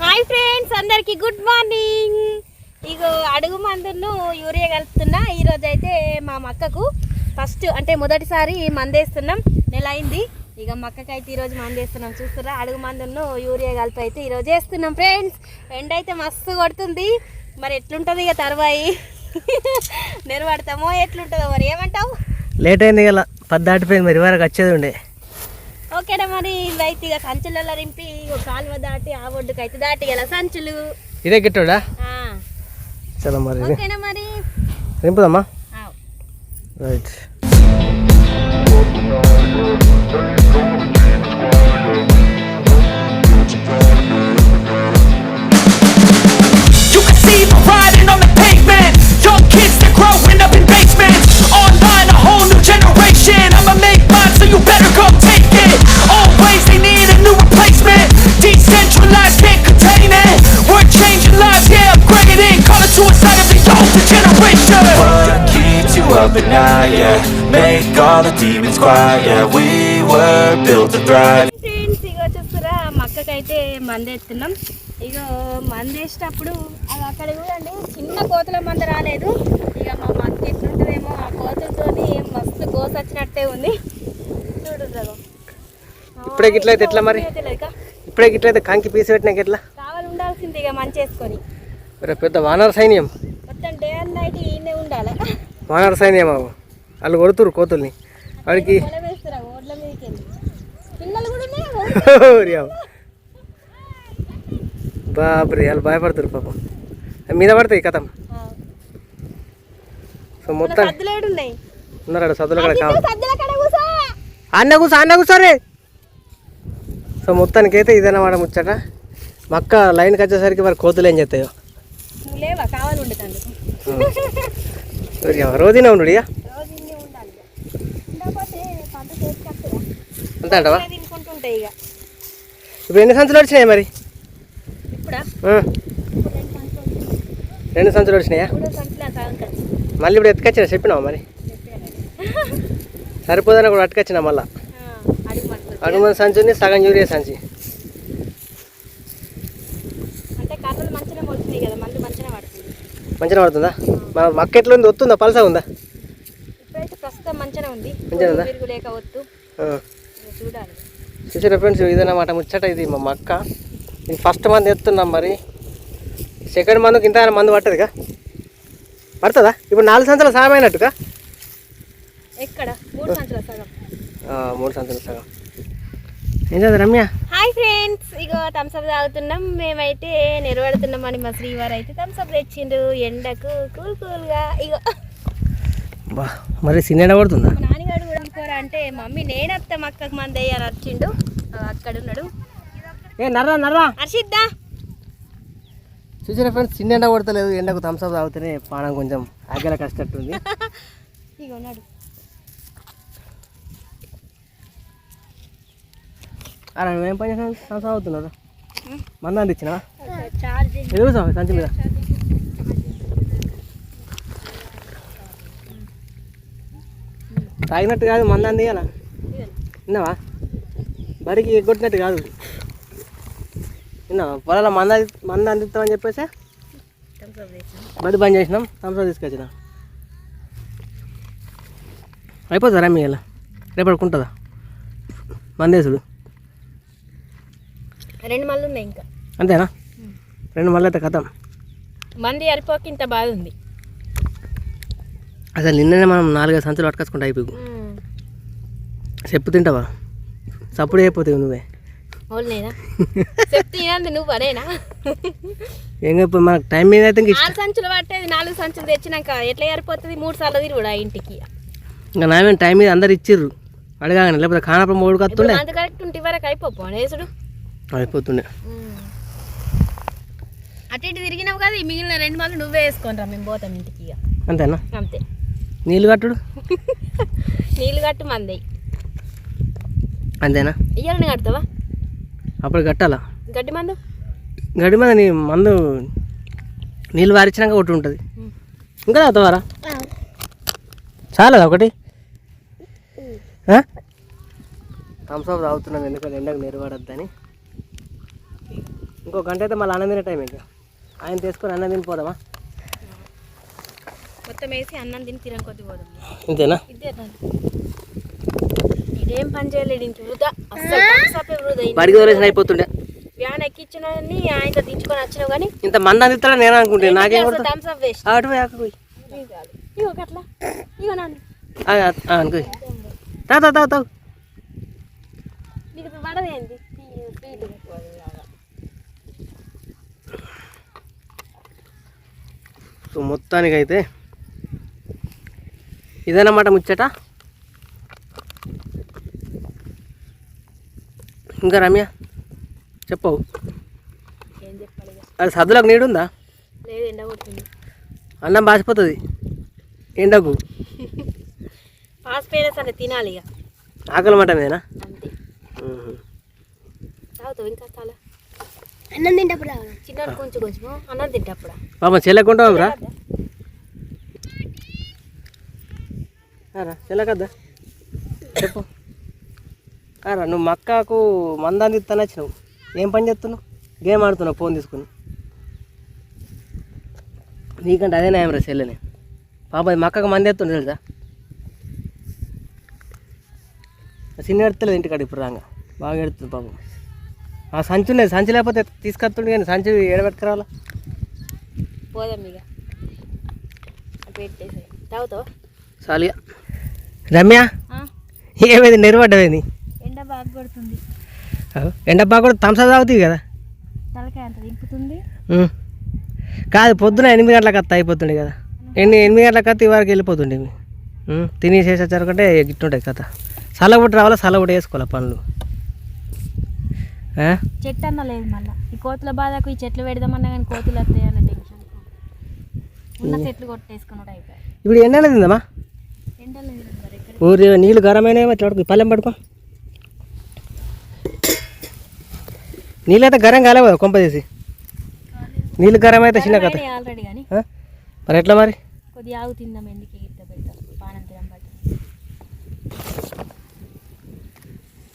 Hi friends అందరికి good morning. ఇగో అడుగు మందును యూరియా కలుపుతున్నా. ఈరోజు అయితే మా మక్కకు ఫస్ట్ అంటే మొదటిసారి మందేస్తున్నాం. నెల అయింది. ఇక మక్కకైతే ఈరోజు మందేస్తున్నాం. చూస్తారా అడుగు మందును యూరియా కలిపి అయితే ఈరోజు వేస్తున్నాం ఫ్రెండ్స్. ఎండ అయితే మస్తు కొడుతుంది. మరి ఎట్లుంటుంది ఇక తర్వాయి? నిలబడతామో ఎట్లుంటుందో మరి ఏమంటావు? లేట్ అయింది కదా పద్దాటిపోయింది మరి వరకు వచ్చేది ఉండే. ఓకేనా మరి? ఇవైతే ఇక సంచులలో రింపి కాలువ దాటి ఆ ఒడ్డుకు అయితే దాటి గల సంచులు? ఇదే గిట్టోడా? చలో మరి. ఓకేనా మరి? నింపుదమ్మా ఆ. Right. All the demons quiet, yeah We were built to thrive. Friends ఇగో చూస్తారా మక్కకైతే మందేస్తున్నాం ఇగో మందేసేటప్పుడు అది అక్కడ చూడండి చిన్న కోతుల మంద రాలేదు. ఇక మా మక్క ఎట్లుంటుందేమో ఆ కోతులతోని మస్తు కోస వచ్చినట్టే ఉంది. చూడు రఘు. ఇప్పుడే గిట్ల అయితే ఎట్లా మరి? ఇప్పుడే గిట్లయితే కంకి పీసి పెట్టినాక ఎట్లా? కావాలి ఉండాల్సింది ఇక మంచి వేసుకొని. రేపు పెద్ద వానర సైన్యం. మొత్తం డే అండ్ నైట్ ఈయనే ఉండాలి. వానర సైన్యం వాళ్ళు కొడుతురు కోతుల్ని. వాడికి మీదకి వెళ్ళి భయపడుతురు పాపం. మీద పడతాయి కథం. సో మొత్తం ఉన్నాడు సదులు కూడా కావాలి సద్దుల కడ కూసా అన్న కూర్చో అన్న కూర్చోరే సో మొత్తానికి అయితే ఇదన్నమాట ముచ్చట? మక్క లైన్కి వచ్చేసరికి మరి కోతులు ఏం చేస్తాయో? రోజునే ఉండు ఇక అంతే అంటవా తినుకుంటుంటాయి ఇక. ఇప్పుడు ఎన్ని సంచులు వచ్చినాయి మరి? రెండు సంచులు వచ్చినాయి. మళ్ళీ ఇప్పుడు ఎత్తుకొచ్చినా? చెప్పినావా మరి? సరిపోదని కూడా అట్టుకొచ్చినా మళ్ళా? అడిగి అడుగు సంచుని సగం యూరియా సంచి. మంచిగా పడుతుంది. మన మక్క ఎట్లుంది వస్తుందా పలసా ఉందా మంచిగా ఉంది? చూసారా ఫ్రెండ్స్ ఇదన్నమాట ముచ్చట ఇది మా మక్క. ఇది ఫస్ట్ మంది ఎత్తున్నాం మరి. సెకండ్ మందుకి ఇంత మందు పట్టదుగా? పడుతుందా? ఇప్పుడు నాలుగు సంచులు సామైనట్టుగా ఎక్కడ? మూడు సంచుల సగం. మూడు సంచులు సగం. ఏం చదువు రమ్య? హాయ్ ఫ్రెండ్స్ ఇగో థమ్స్అప్ తాగుతున్నాం. మేమైతే నిలబడుతున్నామని మా శ్రీవారు అయితే థమ్స్అప్ తెచ్చిండు. ఎండకు కూల్ కూల్గా. ఇగో. మరి సిన్నెడ పడుతుందా మా నాన్నగాడు కూడా అనుకోరా అంటే మమ్మీ నేనత్త మక్కకు మంది వచ్చిండు ఆ, అక్కడ ఉన్నాడు ఏ నర్రా నర్రా. హర్షిద్దా చూసారా ఫ్రెండ్స్ చిన్న ఎండ కొడతలేదు. ఎండకు థమ్స్అప్ తాగితేనే పానం కొంచెం ఆగల కష్టట్టుంది. ఇగో ఉన్నాడు. అరే నువ్వేం పని చేసినా థమ్స్అప్ అవుతున్నారా మంద అందించినా సార్ సంచి మీద. తాగినట్టు కాదు మంద అంది అలా విన్నావా బడికి ఎగ్గొట్టినట్టు కాదు. విన్నావా పొలాల మంద మంద అందిస్తామని చెప్పేసి బడి బంద్ చేసినాం థమ్స్అప్ తీసుకొచ్చిన. అయిపోతుందా రమ్మి ఇలా రేపడుకుంటుందా మందేసుడు. రెండు మళ్ళీ ఉన్నాయి ఇంకా. అంతేనా? రెండు మళ్ళీ అయితే కథం. మంది అరిపోక ఇంత బాధ ఉంది. అసలు నిన్ననే మనం నాలుగైదు సంచులు పట్టుకొచ్చుకుంటా అయిపోయి చెప్పు తింటావా? సప్పుడు అయిపోతావు నువ్వే. ఏం మనకు టైం మీద అయితే ఆరు సంచులు పట్టేది నాలుగు సంచులు తెచ్చినాక ఎట్లా సరిపోతుంది మూడు సార్లు తిరుగుడా ఇంటికి? ఇంకా నామేం టైం మీద అందరు ఇచ్చిర్రు. అడగాగానే లేకపోతే ఖానాపురం మూడు కత్తుండే. అంత కరెక్ట్ ఉంటే వరకు అయిపోపు అనేసుడు అయిపోతుండే. అటు ఇటు తిరిగినావు కదా మిగిలిన రెండు మళ్ళీ నువ్వే వేసుకొని రా మేము పోతాం ఇంటికి అంతేనా? అంతే. నీళ్ళు కట్టుడు? నీళ్ళు కట్టు మంది. అంతేనా? ఇయ్యాలని కడతావా? అప్పుడు కట్టాలా? గడ్డి మందు? గడి మీద నీ మందు నీళ్ళు వారించినాక ఒకటి ఉంటుంది. ఇంకా తాగుతావారా? చాలా ఒకటి? థమ్స్అప్ తాగుతున్నాం ఎందుకంటే ఎండకు నిలబడద్దని ఇంకో గంట అయితే మళ్ళీ అన్నం తినే టైం ఇంకా. ఆయన తీసుకొని అన్నం తినిపోదామా? మొత్తం వేసి అన్నం తిని తిరగ కొద్ది పోదాం. ఇంతేనా? ఇదే ఇదేం పని చేయలేడు ఇంక వృధా. బడికి వదిలేసిన అయిపోతుండే. వ్యాన్ ఎక్కించిన ఆయనతో దించుకొని వచ్చినావు కానీ ఇంత మంది అందిస్తాడో నేను అనుకుంటే? నాకేం వేస్ట్? అటు పోయి అక్కడ పోయి. ఇగో అట్లా ఇగో నాన్న. అనుకో. నీకు సో మొత్తానికైతే ఇదన్నమాట ముచ్చట. ఇంకా రమ్య చెప్పవు ఏం చెప్పాలి ఇక? అది సద్దులకు నీడుందా? లేదు ఎండ కొడుతుంది. అన్నం బాసిపోతుంది. ఎండకు? సరే తినాలి ఇక. ఆకలి మాట మీదేనా అన్నం తింటప్పుడు చిన్న కొంచెం కొంచెం అన్నం తింటప్పుడు? పాపం చెల్లెకుంటావు రా రా చెల్లకద్దా చెప్పు. రా నువ్వు మక్కకు మందాన్ని ఇస్తాను వచ్చినావు. ఏం పని చేస్తున్నావు? గేమ్ ఆడుతున్నావు ఫోన్ తీసుకుని. నీకంటే అదే న్యాయం రా చెల్లెని. పాప అది మక్కకు మంది ఎత్తుండే తెలుసా? చిన్న ఎడతలేదు ఇంటికాడ ఇప్పుడు రాగా. బాగా ఎడుతుంది పాపం. ఆ సంచి ఉన్నది సంచి లేకపోతే తీసుకొస్తుండే కానీ సంచి ఏడబెట్టుకురావాలా? పోదాం ఇక. తాగుతావా? సాలిగా రమ్య? ఏమైంది? నెరవడ్డమైంది ఎండ బాగా కొడుతుంది. ఎండ బాగా కూడా థమ్స్అప్ తాగుతుంది కదా. కాదు పొద్దున ఎనిమిది గంటలకు అత్త అయిపోతుండే కదా. ఎన్ని ఎనిమిది గంటలకు అత్త వరకు వెళ్ళిపోతుండే. తినేసేసి వచ్చారుకంటే గిట్టుంటాయి కథ. సలబుట్టి రావాలా? సలబుట్టి వేసుకోవాలి పనులు? చెట్టు అన్న లేదు మళ్ళీ. ఈ కోతుల బాధకు ఈ చెట్లు పెడదామన్నా కానీ కోతులు వస్తాయి అన్న టెన్షన్ ఉన్న చెట్లు కొట్టేసుకున్నాడు అయిపోయి ఇప్పుడు ఎండ తిందమ్మా ఎండలు లేదు ఊరి నీళ్ళు గరమైనవి పడుకో పల్లెం పడుకో నీళ్ళు అయితే గరం కాలేవు కదా కొంప తీసి. నీళ్ళు గరం అయితే చిన్న కథ? మరి ఎట్లా మరి?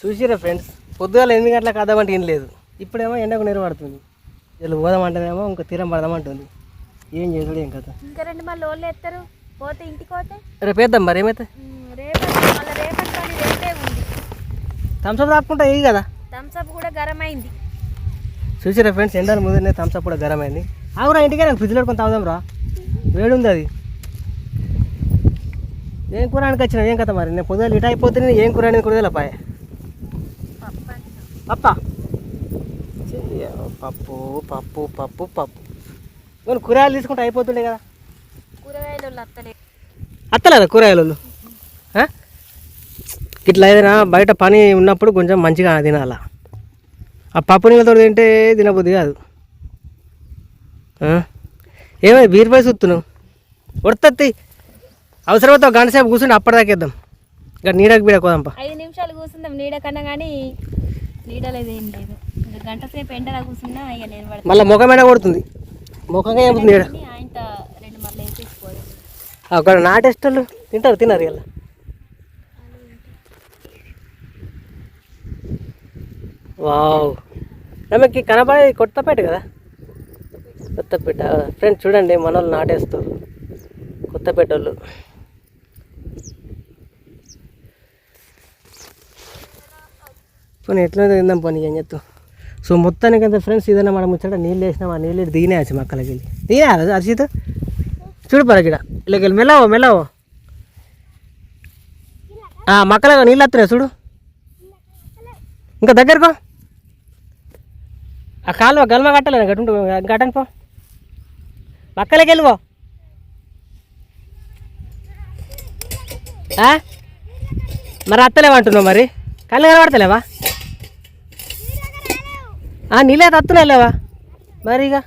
చూసిరా ఫ్రెండ్స్ పొద్దుగాల ఎనిమిది గంటలకు అద్దమంటే ఏం లేదు ఇప్పుడేమో ఎండకు నిలబడుతుంది వీళ్ళు పోదామంటేనేమో ఇంకా తీరం పడదామంటుంది. ఏం చేసుడు ఏం కథ. ఇంకా రెండు మళ్ళీ వాళ్ళు ఎత్తారు? పోతే ఇంటికి పోతే? రేపు వేద్దాం మరి ఏమైతే ఉమ్, రేపు మళ్ళీ రేపటి పని రేపే ఉంది థమ్స్అప్ తాపుకుంటా ఏ కదా. థమ్స్అప్ కూడా గరం అయింది చూసిరా ఫ్రెండ్స్ ఎండలు ముందునే థమ్స్అప్ కూడా గరం అయింది ఆవురా ఇంటికే నాకు ఫ్రిడ్జ్లో పెట్టుకొని తాగుదాం రా. వేడి ఉంది అది. ఏం కూర వచ్చినా ఏం కథ మరి? నేను పొద్దుగా ఇట అయిపోతే ఏం కూర అనేది కూడా తెలియపాయ పప్ప చెయ్య, పప్పు పప్పు పప్పు పప్పు. నేను కూరగాయలు తీసుకుంటే అయిపోతుండే కదా. కూరగాయలు అత్తలే. అత్తలేదా కూరగాయలు? ఇట్లా ఏదైనా బయట పని ఉన్నప్పుడు కొంచెం మంచిగా తినాల? ఆ పప్పు నీళ్ళతో తింటే తినబుద్ధి కాదు? ఏమై బీరుపై సుత్తున్నావు? ఉడతత్తి అవసరమైతే ఒక గంట సేపు కూర్చుని అప్పటిదాకేద్దాం ఇంకా నీడకు బీడ కోదంపా ఐదు నిమిషాలు కూర్చుందాం. నీడ కన్నా కానీ నీడ లేదు ఏం లేదు. ఇంకా గంట సేపు ఎండలా కూర్చున్నా ఇక నేను పడతాను మళ్ళీ ముఖం మీద కొడుతుంది. ముఖంగా ఏముంది నీడ? ఆయన రెండు మళ్ళీ వేసేసిపోదాం అక్కడ నాటేస్టోళ్ళు తింటారు తిన్నారు ఇలా వావ్. నమ్మకి కనబడే కొత్తపేట కదా? కొత్తపేట ఫ్రెండ్స్ చూడండి మన వాళ్ళు నాటేస్తారు. కొత్తపేట వాళ్ళు పోనీ ఎట్లా తిందాం పోనీ ఏం చెప్తాం సో మొత్తానికి అంత ఫ్రెండ్స్ ఏదైనా మనం ముచ్చట. నీళ్ళు వేసినాం ఆ నీళ్ళు దిగినాయచ్చు మక్కలకి వెళ్ళి? దిగినా అర్షిత్ చూడు పరకిడ ఇలాగ మెల్లవో మెల్లవో. మక్కలగా నీళ్ళు వస్తున్నాయి చూడు. ఇంకా దగ్గరకో? ఆ కాలువ గల్మ కట్టలేదు? గట్టుంటు గట్టను పో. పక్కలకి వెళ్ళిపో ఆ? మరి అత్తలేమంటున్నావు మరి? కళ్ళు కనబడతలేవా? నీళ్ళైతే వస్తున్నాయి లేవా? మరి ఇక.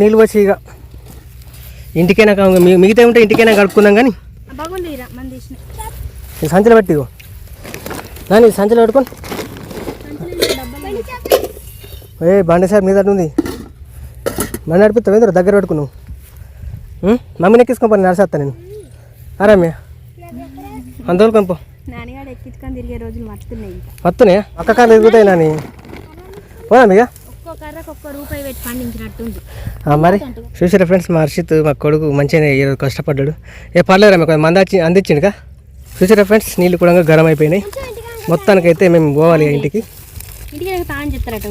నీళ్ళు వచ్చి ఇక. ఇంటికైనా మిగతా ఉంటే ఇంటికైనా కడుక్కుందాం కానీ. సంచులు పెట్టి దాని సంచులు పెట్టుకొని. ఏ బండి సార్ మీద ఉంది. బండి నడిపిస్తావు? ఏంద్ర దగ్గర పెట్టుకున్నావు? మమ్మీని ఎక్కించుకొని పోయి నడిచేస్తా నేను. అరామ్య అందువల్ల పో నాన్నగాడు ఎక్కించుకొని తిరిగే రోజులు మర్చుతున్నాయి ఇంకా. వస్తున్నాయా అక్క కాలు ఎదుగుతాయి నాని. పోదా మీగా కర్రకు ఒక్క రూపాయి పెట్టి పండించినట్టుంది. ఆ, మరి చూసారా ఫ్రెండ్స్ మా హర్షిత్ మా కొడుకు మంచిగానే ఈరోజు కష్టపడ్డాడు. ఏ పర్లేరా మీకు మందాచి అందించిండుగా? చూసారా ఫ్రెండ్స్ నీళ్ళు కూడా గరం అయిపోయినాయి మొత్తానికైతే మేము పోవాలి ఇంటికి ఇంటికి. నాకు తాను చెప్తారట.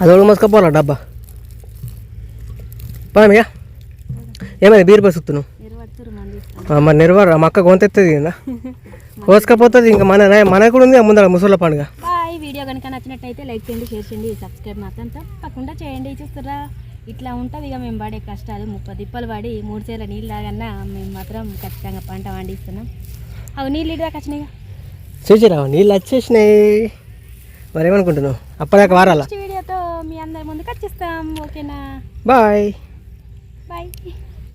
అది మోసుకపోవాలా డబ్బా? పోదామిగా ఏమైంది బీర్ పసుతున్నావు మంది మరి నిర్వారు? మా అక్క గొంతెత్తది కదా. కోసుకపోతుంది ఇంకా మన మన కూడా ఉంది ముందర ముసళ్ళ పండుగ కనుక నచ్చినట్టయితే లైక్ చేయండి షేర్ చేయండి సబ్స్క్రైబ్ మాత్రం తప్పకుండా చేయండి. చూస్తారా ఇట్లా ఉంటుంది ఇక మేము పడే కష్టాలు. ముప్పై దిప్పలు పడి మూడు సేల నీళ్ళు తాగన్నా మేము మాత్రం ఖచ్చితంగా పంట పండిస్తున్నాం. అవి నీళ్ళు ఇటు దాకా వచ్చినాయిగా చూసిరావు నీళ్ళు వచ్చేసినాయి. మరి ఏమనుకుంటున్నావు అప్పటిదాకా వారాలా? వీడియోతో మీ అందరి ముందుకు వచ్చేస్తాం ఓకేనా? బాయ్. బాయ్.